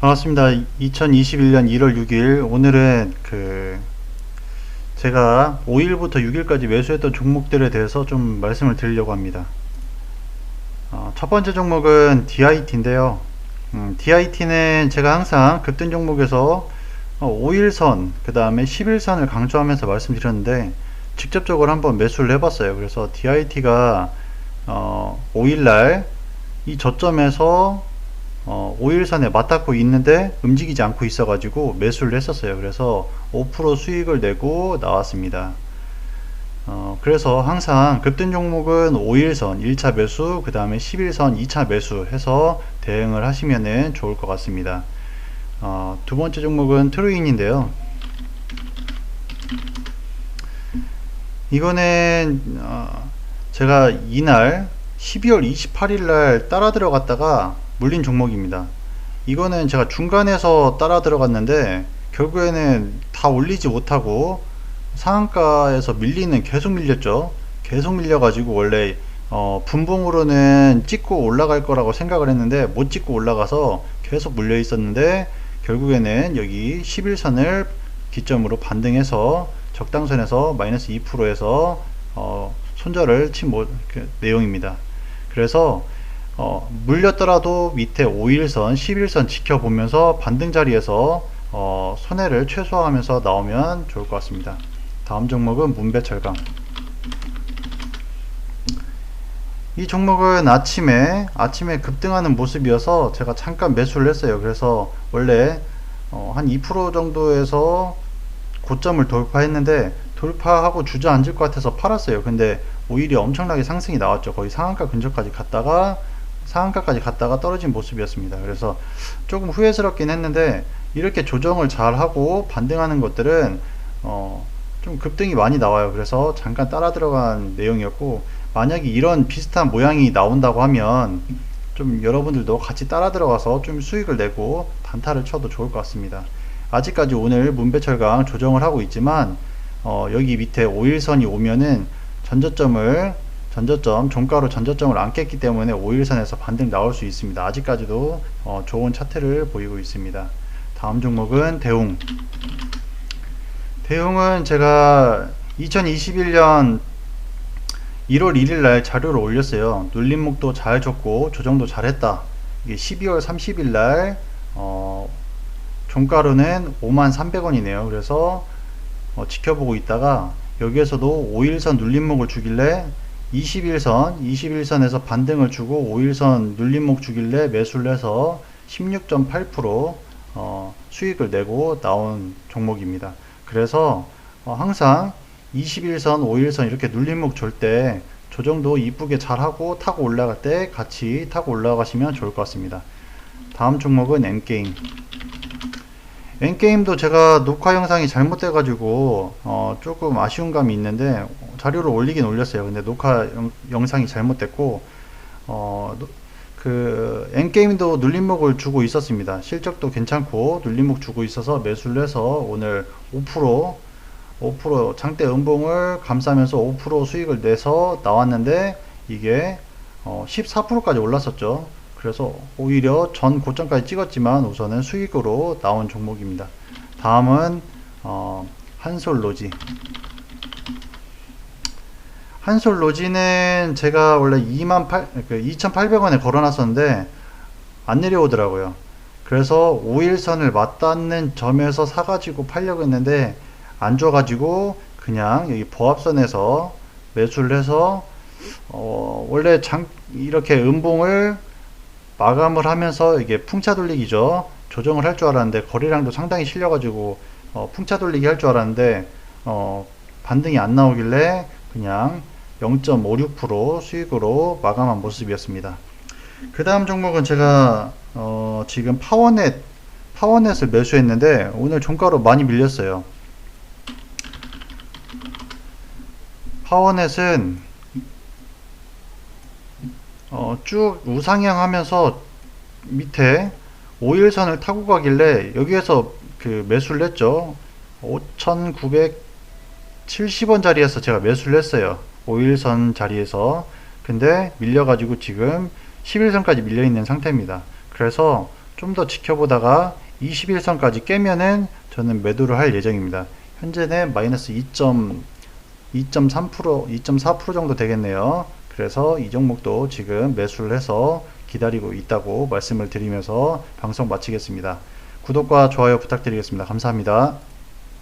반갑습니다. 2021년 1월 6일 오늘은 그 제가 5일부터 6일까지 매수했던 종목들에 대해서 좀 말씀을 드리려고 합니다. 어, 첫 번째 종목은 DIT인데요. 음, DIT는 제가 항상 급등 종목에서 어, 5일선 그 다음에 11선을 강조하면서 말씀드렸는데 직접적으로 한번 매수를 해봤어요. 그래서 DIT가 어, 5일날 이 저점에서 어, 5일선에 맞닿고 있는데 움직이지 않고 있어 가지고 매수를 했었어요. 그래서 5% 수익을 내고 나왔습니다. 어, 그래서 항상 급등 종목은 5일선 1차 매수 그 다음에 11선 2차 매수 해서 대응을 하시면 좋을 것 같습니다. 어, 두 번째 종목은 트루인인데요. 이거는 어, 제가 이날 12월 28일 날 따라 들어갔다가 물린 종목입니다. 이거는 제가 중간에서 따라 들어갔는데 결국에는 다 올리지 못하고 상한가에서 밀리는 계속 밀렸죠. 계속 밀려 가지고 원래 어, 분봉으로는 찍고 올라갈 거라고 생각을 했는데 못 찍고 올라가서 계속 물려 있었는데 결국에는 여기 11선을 기점으로 반등해서 적당선에서 마이너스 2%에서 어, 손절을 친 모, 그 내용입니다. 그래서 어, 물렸더라도 밑에 5일선, 11선 지켜보면서 반등 자리에서 어, 손해를 최소화하면서 나오면 좋을 것 같습니다. 다음 종목은 문배철강. 이 종목은 아침에 아침에 급등하는 모습이어서 제가 잠깐 매수를 했어요. 그래서 원래 어, 한2% 정도에서 고점을 돌파했는데 돌파하고 주저앉을 것 같아서 팔았어요. 근데 오히려 엄청나게 상승이 나왔죠. 거의 상한가 근처까지 갔다가 상한가까지 갔다가 떨어진 모습이었습니다. 그래서 조금 후회스럽긴 했는데 이렇게 조정을 잘 하고 반등하는 것들은 어, 좀 급등이 많이 나와요. 그래서 잠깐 따라 들어간 내용이었고 만약에 이런 비슷한 모양이 나온다고 하면 좀 여러분들도 같이 따라 들어가서 좀 수익을 내고 단타를 쳐도 좋을 것 같습니다. 아직까지 오늘 문배철강 조정을 하고 있지만 어, 여기 밑에 5일선이 오면은 전저점을 전저점 종가로 전저점을 안 깼기 때문에 5일선에서 반등 나올 수 있습니다. 아직까지도 어, 좋은 차트를 보이고 있습니다. 다음 종목은 대웅. 대웅은 제가 2021년 1월 1일 날 자료를 올렸어요. 눌림목도 잘 줬고 조정도 잘했다. 이게 12월 30일 날 어, 종가로는 5만 300원이네요. 그래서 어, 지켜보고 있다가 여기에서도 5일선 눌림목을 주길래 21선, 21선에서 반등을 주고 5일선 눌림목 주길래 매수를 해서 16.8% 어, 수익을 내고 나온 종목입니다. 그래서 어, 항상 21선, 5일선 이렇게 눌림목 줄 때 조정도 이쁘게 잘하고 타고 올라갈 때 같이 타고 올라가시면 좋을 것 같습니다. 다음 종목은 N게임. N게임도 제가 녹화 영상이 잘못돼 가지고 어, 조금 아쉬운 감이 있는데 자료를 올리긴 올렸어요 근데 녹화 영, 상이 잘못됐고 어, 그 N게임도 눌림목을 주고 있었습니다 실적도 괜찮고 눌림목 주고 있어서 매수를 해서 오늘 5% 5% 장대 음봉을 감싸면서 5% 수익을 내서 나왔는데 이게 어, 14%까지 올랐었죠 그래서 오히려 전 고점까지 찍었지만 우선은 수익으로 나온 종목입니다. 다음은 어, 한솔로지. 한솔 로지는 제가 원래 2만 8, 그 2,800원에 걸어놨었는데 안 내려오더라고요. 그래서 5일선을 맞닿는 점에서 사가지고 팔려고 했는데 안 줘가지고 그냥 여기 보합선에서 매수를 해서 어, 원래 장, 이렇게 음봉을 마감을 하면서 이게 풍차 돌리기죠. 조정을 할 줄 알았는데 거래량도 상당히 실려가지고 어, 풍차 돌리기 할 줄 알았는데 어, 반등이 안 나오길래 그냥 0.56% 수익으로 마감한 모습이었습니다. 그 다음 종목은 제가 어, 지금 파워넷 파워넷을 매수했는데 오늘 종가로 많이 밀렸어요. 파워넷은 어, 쭉 우상향 하면서 밑에 5일선을 타고 가길래 여기에서 그 매수를 했죠 5,970원 자리에서 제가 매수를 했어요 5일선 자리에서 근데 밀려 가지고 지금 11선까지 밀려 있는 상태입니다 그래서 좀 더 지켜보다가 21선까지 깨면은 저는 매도를 할 예정입니다. 현재는 마이너스 2.2.3% 2.4% 정도 되겠네요. 그래서 이 종목도 지금 매수를 해서 기다리고 있다고 말씀을 드리면서 방송 마치겠습니다. 구독과 좋아요 부탁드리겠습니다. 감사합니다.